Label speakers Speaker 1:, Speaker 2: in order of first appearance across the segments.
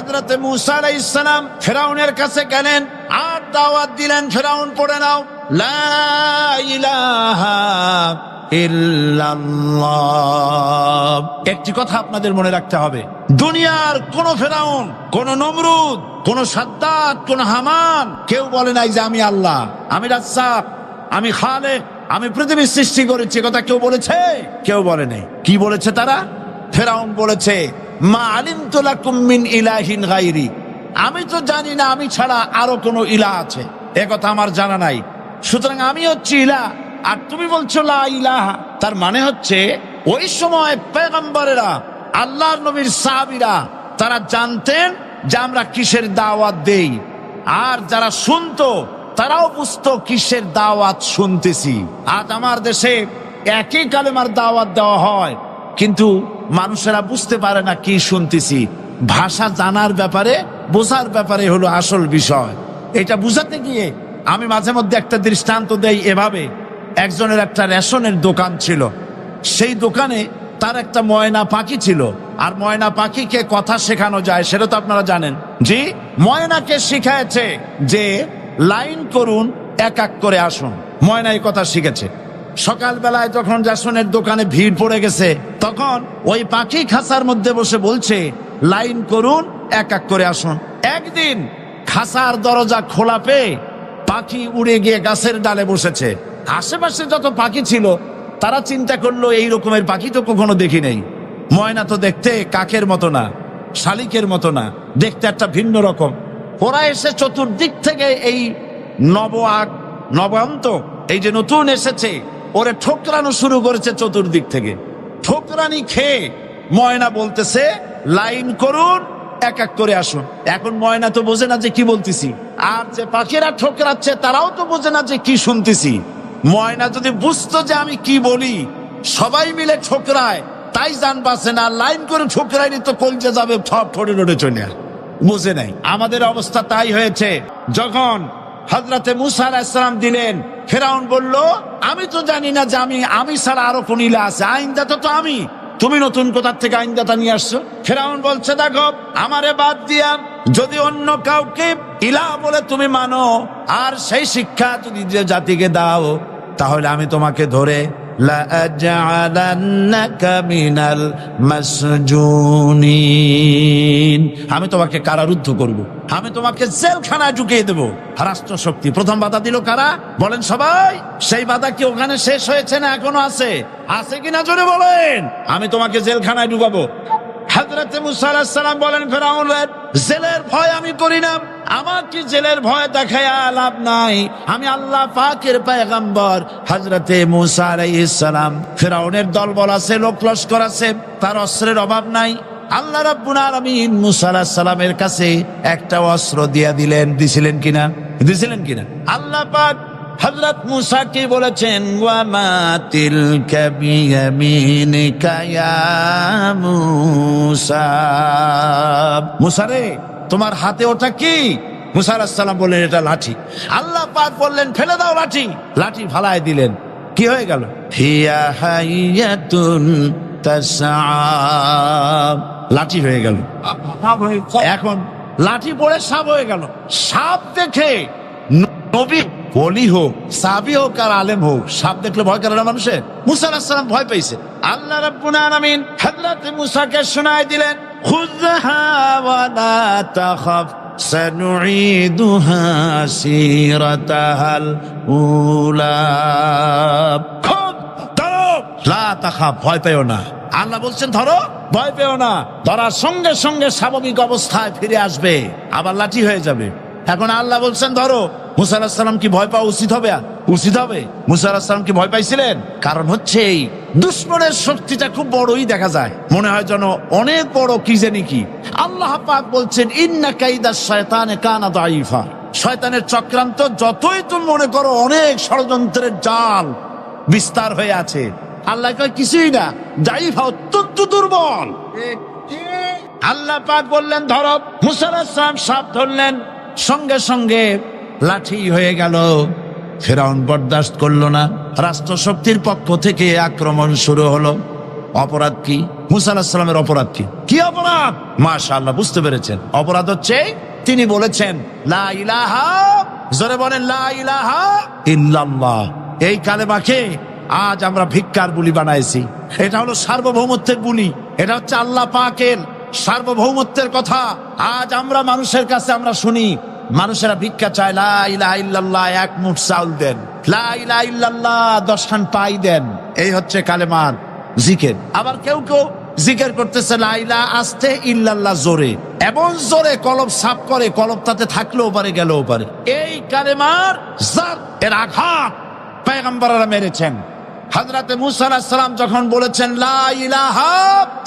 Speaker 1: হজরতে মুসা ইসলাম ফেরাউনের কাছে গেলেন। আর দাওয়াত দিলেন, ফেরাউন, পড়ে নাও। একটি কথা আপনাদের মনে রাখতে হবে। দুনিয়ার কোন ফেরাউন, কোন নমরুদ, কোন সাদ্দাত, কোন হামান, কেউ বলে নাই যে আমি আল্লাহ, আমি রাজ্জাক, আমি খালে আমি পৃথিবীর সৃষ্টি করেছি কথা কেউ বলেছে? কেউ বলে নাই। কি বলেছে তারা? ফেরাউন বলেছে মা ইলাহিন আমি তো জানি না, আমি ছাড়া আরও কোনো ইলা আছে। কথা আমার জানা নাই। সুতরাং আমি হচ্ছি ইলা, আর তুমি বলছো লা ইলাহা। তার মানে হচ্ছে, ওই সময় পেগম্বরেরা আল্লাহর নবীর সাহাবিরা, তারা জানতেন যে আমরা কিসের দাওয়াত দেই। আর যারা শুনতো, তারাও বুঝতো কিসের দাওয়াত শুনতেছি। আজ আমার দেশে একই কালেমার দাওয়াত দেওয়া হয়। কিন্তু মানুষেরা বুঝতে পারে না কি শুনতেছি। ভাষা জানার ব্যাপারে, বোঝার ব্যাপারে হলো আসল বিষয়। এটা বুঝাতে গিয়ে আমি মাঝে মধ্যে একটা দৃষ্টান্ত দেই এভাবে। একজনের একটা রেশনের দোকান ছিল। সেই দোকানে তার একটা ময়না পাখি ছিল। আর ময়না পাখিকে কথা শেখানো যায়, সেটা তো আপনারা জানেন। জি, ময়নাকে শিখাইছে যে, লাইন করুন, এক এক করে আসুন। ময়না এই কথা শিখেছে। সকালবেলায় যখন জাসনের দোকানে ভিড় পড়ে গেছে, তখন ওই পাখি খাসার মধ্যে বসে বলছে, লাইন করুন, এক এক করে আসুন। একদিন খাসার দরজা খোলা পেয়ে পাখি উড়ে গিয়ে গাছের ডালে বসেছে। আশেপাশে যত পাখি ছিল, তারা চিন্তা করল, এই রকমের পাখি তো কখনো দেখি নেই। ময়না তো দেখতে কাকের মতো না, শালিকের মতো না, দেখতে একটা ভিন্ন রকম। ওরা এসে চতুর্দিক থেকে এই নব আগ, নবান্ত, এই যে নতুন এসেছে ওরে ঠোকরানো শুরু করেছে চতুর্দিক থেকে। ঠোকরানি খেয়ে ময়না বলতেছে, লাইন করুন, এক এক করে আসুন। এখন ময়না তো বোঝে না যে কি বলতেছি। আর যে পাখিরা ঠোকরাচ্ছে, তারাও তো বোঝে না যে কি শুনতেছি। ময়না যদি বুঝতো যে আমি কি বলি, সবাই মিলে ঠোকরায়, তাই জান বাসে না। লাইন করে ঠোকরাইনি তো কলজে যাবে, ঠপ, ঠোঁটে ঠোঁটে চলে। বুঝে নাই। আমাদের অবস্থা তাই হয়েছে। যখন হজরতে মুসা আলাহিসাম দিলেন ফেরাউন বলল, আমি তো জানি না যে আমি আমি ছাড়া আরও কোন ইলা আছে। আইনদাতা তো আমি। তুমি নতুন কোথার থেকে আইনদাতা নিয়ে আসছো? ফেরাউন বলছে, দেখো, আমারে বাদ দিয়া যদি অন্য কাউকে ইলা বলে তুমি মানো, আর সেই শিক্ষা যদি যে জাতিকে দাও, তাহলে আমি তোমাকে ধরে মিনাল মাসজুনিন আমি তোমাকে কারারুদ্ধ করব। আমি তোমাকে জেলখানায় ঢুকিয়ে দেব। রাষ্ট্র শক্তি প্রথম বাধা দিল কারা? বলেন সবাই। সেই বাধা কি ওখানে শেষ হয়েছে না এখনও আছে? আছে কিনা জোরে বলেন। আমি তোমাকে জেলখানায় ঢুকাবো। হাজরতে মুসা আলাহ সালাম বলেন ফেরাউন জেলের ভয় আমি করি না। আমার কি জেলের ভয় দেখায় লাভ নাই। আমি আল্লাহ পাকের পায়গাম্বর হজরতে মুসা আলাইহিস সালাম। ফেরাউনের দলবল আছে, লোক লস্কর আছে, তার অস্ত্রের অভাব নাই। আল্লাহ রাব্বুল আলামিন সালামের কাছে একটা অস্ত্র দিয়া দিলেন। দিছিলেন কিনা? দিছিলেন কিনা? আল্লাহ পাক হজরত মুসা কি বলেছেন মুসা রে তোমার হাতে ওটা কি? মুসা আলাইহিস বললেন এটা লাঠি। আল্লাহ পাক বললেন ফেলে দাও লাঠি। লাঠি ফালায় দিলেন। কি হয়ে গেল? লাঠি হয়ে গেল। এখন লাঠি পড়ে সাপ হয়ে গেল। সাপ দেখে নবী বলি হোক সাবি হোক আর আলেম হোক সাপ দেখলে ভয় করে না মানুষের? মুসা আলাহিসাল্লাম ভয় পেয়েছে। আল্লাহ রাব্বুল আলামিন হযরত মুসাকে শোনায় দিলেন। খুযহা ওয়া লা তাখাফ سنعيدها سيرتها الأولى খুব ধরো লা তাখাফ ভয় পেও না আল্লাহ বলছেন ধরো ভয় পেও না ধরার সঙ্গে সঙ্গে স্বাভাবিক অবস্থায় ফিরে আসবে আবার লাঠি হয়ে যাবে এখন আল্লাহ বলছেন ধরো মুসা আলাহিসাল্লাম কি ভয় পাওয়া উচিত হবে উচিত হবে? মুসা আলাহিসাল্লাম কি ভয় পাইছিলেন? কারণ হচ্ছে এই দুশ্মনের শক্তিটা খুব বড়ই দেখা যায়। মনে হয় যেন অনেক বড়, কি জানি কি। আল্লাহ পাক বলছেন, ইন্না কাইদা শয়তানে কানা দাইফা শয়তানের চক্রান্ত যতই তুমি মনে করো অনেক ষড়যন্ত্রের জাল বিস্তার হয়ে আছে। আল্লাহ কয়, কিছুই না জাইফা অত্যন্ত দুর্বল। আল্লাহ পাক বললেন, ধরো মুসালাম সাপ ধরলেন, সঙ্গে সঙ্গে লাঠি হয়ে গেল। ফেরাউন বরদাস্ত করল না। রাষ্ট্র শক্তির পক্ষ থেকে আক্রমণ শুরু হলো। অপরাধ কি? মুসা অপরাধ কি? কি অপরাধ? মাশা আল্লাহ বুঝতে পেরেছেন। অপরাধ হচ্ছে, তিনি বলেছেন, লা ইলাহা, জোরে বলেন, লা ইলাহা এই কালেমাকে আজ আমরা ভিক্ষার বুলি বানাইছি। এটা হলো সার্বভৌমত্বের বুলি। এটা হচ্ছে আল্লাহ পাকের সার্বভৌমত্বের কথা। আজ আমরা মানুষের কাছে আমরা শুনি মানুষেরা ভিক্ষা চায়, লা ইলাহা ইল্লাল্লাহ, এক মুঠ চাউল দেন। লা ইলাহা ইল্লাল্লাহ, দশ খান পাই দেন। এই হচ্ছে কালেমার জিকের। আবার কেউ কেউ জিকের করতেছে লাইলা আস্তে ইল্লাল্লাহ জোরে। এমন জোরে কলব সাফ করে, কলব তাতে থাকলেও পারে, গেলেও পারে। এই কালেমার এর আঘাত পেগম্বররা মেরেছেন। হজরতে মুসা সালাম যখন বলেছেন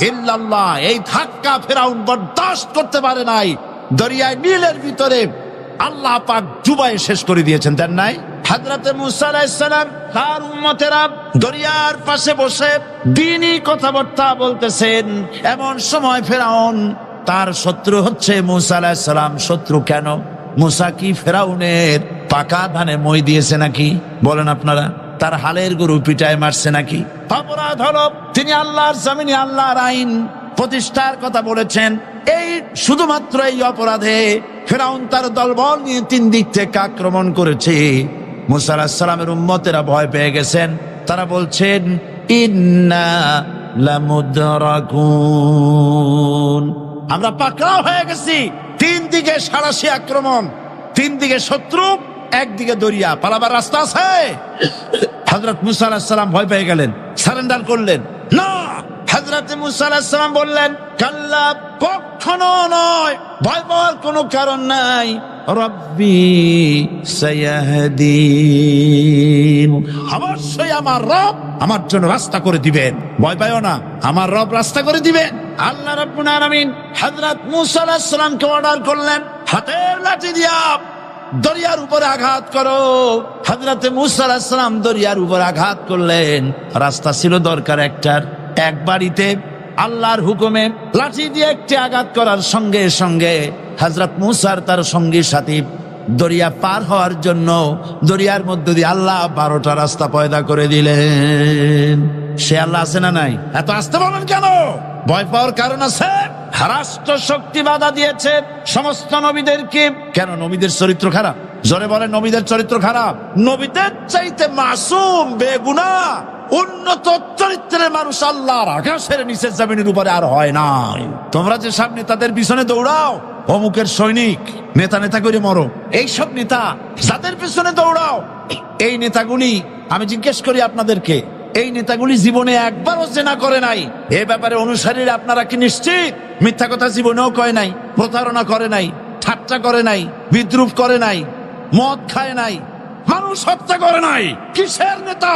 Speaker 1: ইল্লাল্লাহ, এই ধাক্কা ফেরাউন বরদাস্ত করতে পারে নাই। দরিয়ায় নীলের ভিতরে আল্লাহ পাক ডুবাই শেষ করে দিয়েছেন, দেন নাই? হজরতে মুসা আলাইসালাম তার উম্মতেরা দরিয়ার পাশে বসে দিনই কথাবার্তা বলতেছেন। এমন সময় ফেরাউন, তার শত্রু হচ্ছে মুসা আলাইসালাম শত্রু কেন? মুসা কি ফেরাউনের পাকা ধানে মই দিয়েছে নাকি? বলেন আপনারা, তার হালের গরু পিটায় মারছে নাকি? অপরাধ হলো, তিনি আল্লাহর জামিনী আল্লাহর আইন প্রতিষ্ঠার কথা বলেছেন। এই শুধুমাত্র এই অপরাধে ফেরাউন তার দলবল নিয়ে তিন দিক থেকে আক্রমণ করেছে। মুসা সালামের উম্মতেরা ভয় পেয়ে গেছেন। তারা বলছেন, ইন্না আমরা পাকড়াও হয়ে গেছি। তিন দিকে সারাশি আক্রমণ, তিন দিকে শত্রু একদিকে দরিয়া। পালাবার রাস্তা আছে। হজরত মুসা আলাহিসাল্লাম ভয় পেয়ে গেলেন, সারেন্ডার করলেন। না! হজরত মুসা বললেন, কাল্লা কখনো নয়। ভয় পাওয়ার কোনো কারণ নাই। রব্বি সায়াহদিন। অবশ্যই আমার রব আমার জন্য রাস্তা করে দিবেন। ভয় পাইও না, আমার রব রাস্তা করে দিবেন। আল্লাহ রাব্বুল আলামিন হযরত মূসা আলাইহিস সালামকে অর্ডার করলেন, হাতের লাঠি দিয়া দরিয়ার উপরে আঘাত করো। হজরতে মুসা আলাইহিস সালাম দরিয়ার উপর আঘাত করলেন। রাস্তা ছিল দরকার একটার, এক বাড়িতে আল্লাহর হুকুমে লাঠি দিয়ে একটি আঘাত করার সঙ্গে সঙ্গে হজরত মুসার তার সঙ্গী সাথী দরিয়া পার হওয়ার জন্য দরিয়ার মধ্য দিয়ে আল্লাহ বারোটা রাস্তা পয়দা করে দিলেন। সে আল্লাহ আছে না নাই? এত আসতে বলেন কেন? ভয় পাওয়ার কারণ আছে? রাষ্ট্র শক্তি বাধা দিয়েছে সমস্ত নবীদেরকে। কেন? নবীদের চরিত্র খারাপ। জোরে বলে নবীদের চরিত্র খারাপ। নবীদের চাইতে মাসুম বেগুনা উন্নত চরিত্রের মানুষ আল্লাহর আকাশের নিচের জমিনের উপরে আর হয় নাই। তোমরা যে সব নেতাদের পিছনে দৌড়াও, অমুকের সৈনিক, নেতা নেতা করে মরো। এইসব নেতা যাদের পিছনে দৌড়াও, এই নেতাগুলি, আমি জিজ্ঞেস করি আপনাদেরকে, এই নেতাগুলি জীবনে একবারও জেনা করে নাই। এ ব্যাপারে অনুসারীরা আপনারা কি নিশ্চিত? মিথ্যা কথা জীবনেও কয় নাই, প্রতারণা করে নাই, ঠাট্টা করে নাই, বিদ্রুপ করে নাই, মদ খায় নাই, মানুষ হত্যা করে নাই। কিসের নেতা?